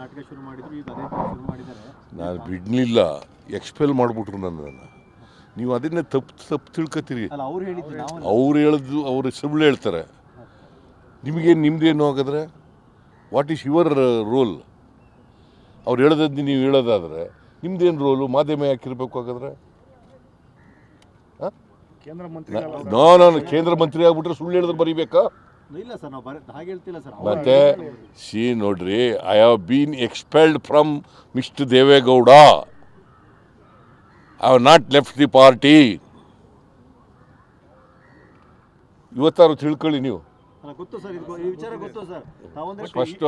ನಾಟಕ ಶುರು ಮಾಡಿದ್ರು ಈಗ ಅದೇ ಶುರು ಮಾಡಿದ್ದಾರೆ. ನಾನು ಬಿಡ್ಲಿಲ್ಲ. ಎಕ್ಸ್ಪೆಲ್ ಮಾಡಿಬಿಟ್ರು ನನ್ನನ್ನು. ನೀವು ಅದನ್ನೇ ತಪ್ಪು ತಪ್ಪು ತಿಳ್ಕೊತೀರಿ. ಅಲ್ಲ ಅವ್ರು ಹೇಳಿದ್ದು ನಾವು ಅವ್ರು ಹೇಳಿದ್ದು ಅವ್ರು ಸುಳ್ಳು ಹೇಳ್ತಾರೆ. ನಿಮಗೇನು ನಿಮ್ಮದೇನು ಆಗಿದ್ರೆ ವಾಟ್ ಈಸ್ ಯುವರ್ ರೋಲ್ ಅವ್ರು ಹೇಳೋದದ್ದು ನೀವು ಹೇಳೋದಾದ್ರೆ ನಿಮ್ಮದೇನು ರೋಲು ಮಾಧ್ಯಮ ಯಾಕಿರ್ಬೇಕು ಹಾಗಾದ್ರೆ? ಕೇಂದ್ರ ಮಂತ್ರಿ ನೋ ನಾನು ಕೇಂದ್ರ ಮಂತ್ರಿ ಆಗ್ಬಿಟ್ರೆ ಸುಳ್ಳು ಹೇಳಿದ್ರೆ ಬರೀಬೇಕಾ? ಮತ್ತೆ ಸಿ ನೋಡ್ರಿ I have been expelled from mister Deve Gowda I have not left the party ಇವತ್ತಾರು ತಿಳ್ಕೊಳ್ಳಿ ನೀವು. ಸ್ಪಷ್ಟ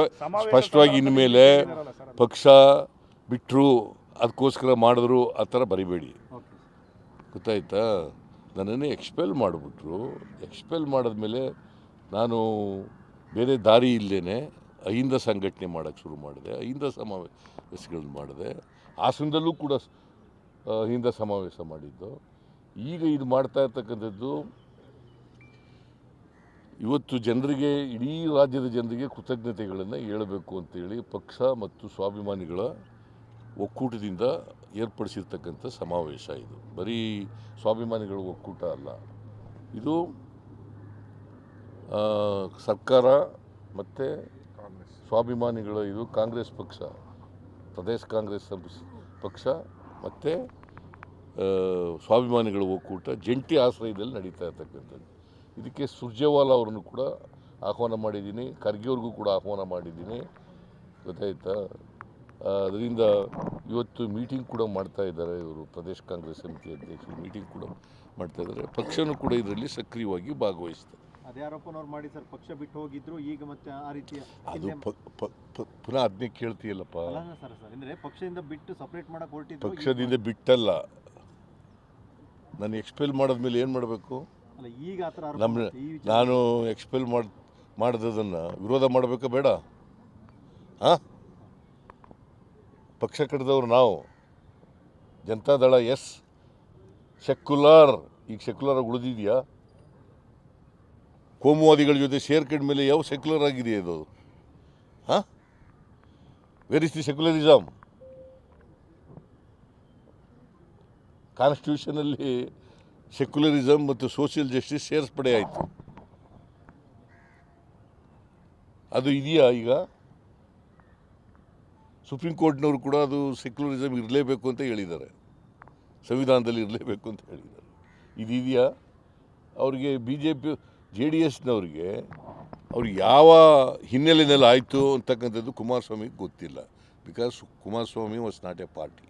ಸ್ಪಷ್ಟವಾಗಿ ಇನ್ಮೇಲೆ ಪಕ್ಷ ಬಿಟ್ಟರು ಅದಕ್ಕೋಸ್ಕರ ಮಾಡಿದ್ರು ಆ ಥರ ಬರಿಬೇಡಿ. ಗೊತ್ತಾಯ್ತಾ? ನನ್ನನ್ನು ಎಕ್ಸ್ಪೆಲ್ ಮಾಡಿಬಿಟ್ರು. ಎಕ್ಸ್ಪೆಲ್ ಮಾಡಿದ್ಮೇಲೆ ನಾನು ಬೇರೆ ದಾರಿ ಇಲ್ಲೇ ಅಹಿಂದ ಸಂಘಟನೆ ಮಾಡೋಕ್ಕೆ ಶುರು ಮಾಡಿದೆ, ಅಹಿಂದ ಸಮಾವೇಶಗಳನ್ನ ಮಾಡಿದೆ. ಹಾಸನದಲ್ಲೂ ಕೂಡ ಅಹಿಂದ ಸಮಾವೇಶ ಮಾಡಿದ್ದು. ಈಗ ಇದು ಮಾಡ್ತಾ ಇರ್ತಕ್ಕಂಥದ್ದು, ಇವತ್ತು ಜನರಿಗೆ, ಇಡೀ ರಾಜ್ಯದ ಜನರಿಗೆ ಕೃತಜ್ಞತೆಗಳನ್ನು ಹೇಳಬೇಕು ಅಂತೇಳಿ ಪಕ್ಷ ಮತ್ತು ಸ್ವಾಭಿಮಾನಿಗಳ ಒಕ್ಕೂಟದಿಂದ ಏರ್ಪಡಿಸಿರ್ತಕ್ಕಂಥ ಸಮಾವೇಶ ಇದು. ಬರೀ ಸ್ವಾಭಿಮಾನಿಗಳ ಒಕ್ಕೂಟ ಅಲ್ಲ. ಇದು ಸರ್ಕಾರ ಮತ್ತು ಸ್ವಾಭಿಮಾನಿಗಳ, ಇದು ಕಾಂಗ್ರೆಸ್ ಪಕ್ಷ, ಪ್ರದೇಶ ಕಾಂಗ್ರೆಸ್ ಪಕ್ಷ ಮತ್ತು ಸ್ವಾಭಿಮಾನಿಗಳ ಒಕ್ಕೂಟ ಜಂಟಿ ಆಶ್ರಯದಲ್ಲಿ ನಡೀತಾ ಇರ್ತಕ್ಕಂಥದ್ದು. ಇದಕ್ಕೆ ಸುರ್ಜೇವಾಲಾ ಅವರನ್ನು ಕೂಡ ಆಹ್ವಾನ ಮಾಡಿದ್ದೀನಿ ಖರ್ಗೆ ಅವ್ರಿಗೂ ಕೂಡ ಆಹ್ವಾನ ಮಾಡಿದ್ದೀನಿ. ಗೊತ್ತಾಯ್ತಾ? ಅದರಿಂದ ಇವತ್ತು ಮೀಟಿಂಗ್ ಕೂಡ ಮಾಡ್ತಾ ಇದ್ದಾರೆ ಇವರು, ಪ್ರದೇಶ ಕಾಂಗ್ರೆಸ್ ಸಮಿತಿ ಅಧ್ಯಕ್ಷರು ಮೀಟಿಂಗ್ ಕೂಡ ಮಾಡ್ತಾ ಇದ್ದಾರೆ. ಪಕ್ಷನೂ ಕೂಡ ಇದರಲ್ಲಿ ಸಕ್ರಿಯವಾಗಿ ಭಾಗವಹಿಸ್ತಾರೆ. ಅದೇ ಆರೋಪನವ್ರು ಮಾಡಿ ಸರ್ ಪಕ್ಷ ಬಿಟ್ಟು ಹೋಗಿದ್ರು ಈಗ ಮತ್ತೆ ಆ ರೀತಿಯ ಅದು ಹಿಂದೆ- ಪ- ಪ- ಪ- ಪುನಃ ಅದನ್ನೇ ಕೇಳ್ತೀಯಲ್ಲಪ್ಪ. ಅಲ್ಲ ಸರ್ ಸರ್ ಅಂದ್ರೆ ಪಕ್ಷದಿಂದ ಬಿಟ್ಟು ಸಪರೇಟ್ ಮಾಡಕ್ ಹೊರಟಿದ್ರು ಪಕ್ಷದಿಂದ ಬಿಟ್ಟಲ್ಲ. ನಾನು ಎಕ್ಸ್ಪೆಲ್ ಮಾಡಿದ್ಮೇಲೆ ಏನು ಮಾಡಬೇಕು? ಅಲ್ಲ ಈಗ ಆರೋಪ ನಮ್ಮ ಈ ವಿಚಾರ ನಾನು ಎಕ್ಸ್ಪೆಲ್ ಮಾಡಿ ಮಾಡಿದ್ದನ್ನು ವಿರೋಧ ಮಾಡಬೇಕಾ ಬೇಡ? ಹಾಂ ಪಕ್ಷ ಕಟ್ಟಿದವ್ರು ನಾವು. ಜನತಾದಳ ಎಸ್. ಸೆಕ್ಯುಲರ್ ಈಗ ಸೆಕ್ಯುಲರ್ ಆಗಿ ಉಳಿದಿದೆಯಾ? ಕೋಮುವಾದಿಗಳ ಜೊತೆ ಸೇರ್ಕೊಂಡ ಮೇಲೆ ಯಾವ ಸೆಕ್ಯುಲರ್ ಆಗಿದೆ ಅದು? ಹಾಂ? ವೆರ್ ಇಸ್ ದಿ ಸೆಕ್ಯುಲರಿಸಮ್ ಕಾನ್ಸ್ಟಿಟ್ಯೂಷನಲ್ಲಿ ಸೆಕ್ಯುಲರಿಸಮ್ ಮತ್ತು ಸೋಷಿಯಲ್ ಜಸ್ಟಿಸ್ ಸೇರ್ಸ್ಪಡೆ ಆಯಿತು. ಅದು ಇದೆಯಾ ಈಗ? ಸುಪ್ರೀಂ ಕೋರ್ಟ್ನವರು ಕೂಡ ಅದು ಸೆಕ್ಯುಲರಿಸಮ್ ಇರಲೇಬೇಕು ಅಂತ ಹೇಳಿದ್ದಾರೆ. ಸಂವಿಧಾನದಲ್ಲಿ ಇರಲೇಬೇಕು ಅಂತ ಹೇಳಿದ್ದಾರೆ. ಇದಿದೆಯಾ? ಅವರಿಗೆ B J P J D ಎಸ್ನವ್ರಿಗೆ ಅವ್ರು ಯಾವ ಹಿನ್ನೆಲೆಯಲ್ಲಿ ಆಯಿತು ಅಂತಕ್ಕಂಥದ್ದು ಕುಮಾರಸ್ವಾಮಿಗೆ ಗೊತ್ತಿಲ್ಲ. Because Kumaraswamy was not a party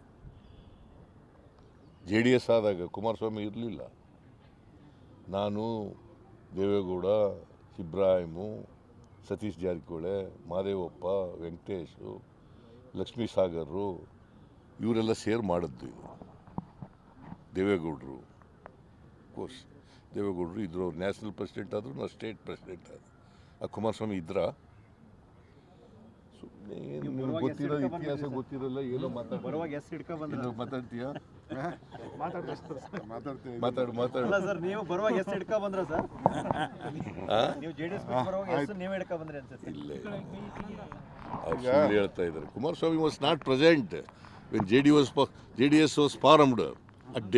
J D S ಆದಾಗ ಕುಮಾರಸ್ವಾಮಿ ಇರಲಿಲ್ಲ. ನಾನು ದೇವೇಗೌಡ ಇಬ್ರಾಹಿಮು ಸತೀಶ್ ಜಾರಕಿಹೊಳೆ, ಮಾದೇವಪ್ಪ, ವೆಂಕಟೇಶು ಲಕ್ಷ್ಮೀ ಸಾಗರ್ರು ಇವರೆಲ್ಲ ಸೇರ್ ಮಾಡಿದ್ದು ದೇವೇಗೌಡರು ಕೋರ್ಸ್ ದೇವೇಗೌಡರು ಇದ್ರು ಅವ್ರು ನ್ಯಾಷನಲ್ ಪ್ರೆಸಿಡೆಂಟ್ ಆದರು ನಾವು ಸ್ಟೇಟ್ ಪ್ರೆಸಿಡೆಂಟ್ ಆದರು. ಆ ಕುಮಾರಸ್ವಾಮಿ ಇದ್ರ. ಸುಮ್ಮನೆ ನಿಮ್ಗೆ ಗೊತ್ತಿರೋ ಇತಿಹಾಸ ಗೊತ್ತಿರಲ್ಲ ಏನೋ ಮಾತಾಡ್ತೀಯಾ? ಮಾತಾಡ್ತೀನಿ ಮಾತಾಡು ಮಾತಾಡು ಸರ್ ನೀವು ಬರುವಾಗ ಎಷ್ಟು ಹಿಡ್ಕೊ ಬಂದ್ರ ಸರ್? ನೀವು ಜೆಡಿಎಸ್ ಬರುವಾಗ ಎಸ್ ನೀವು ಹಿಡ್ಕೊ ಬಂದ್ರಿ ಅನ್ಸುತ್ತೆ. ಇಲ್ಲ ಅವ್ರು ಹೇಳ್ತಾ ಇದ್ದಾರೆ Kumaraswamy was not present when J D was J D S was formed at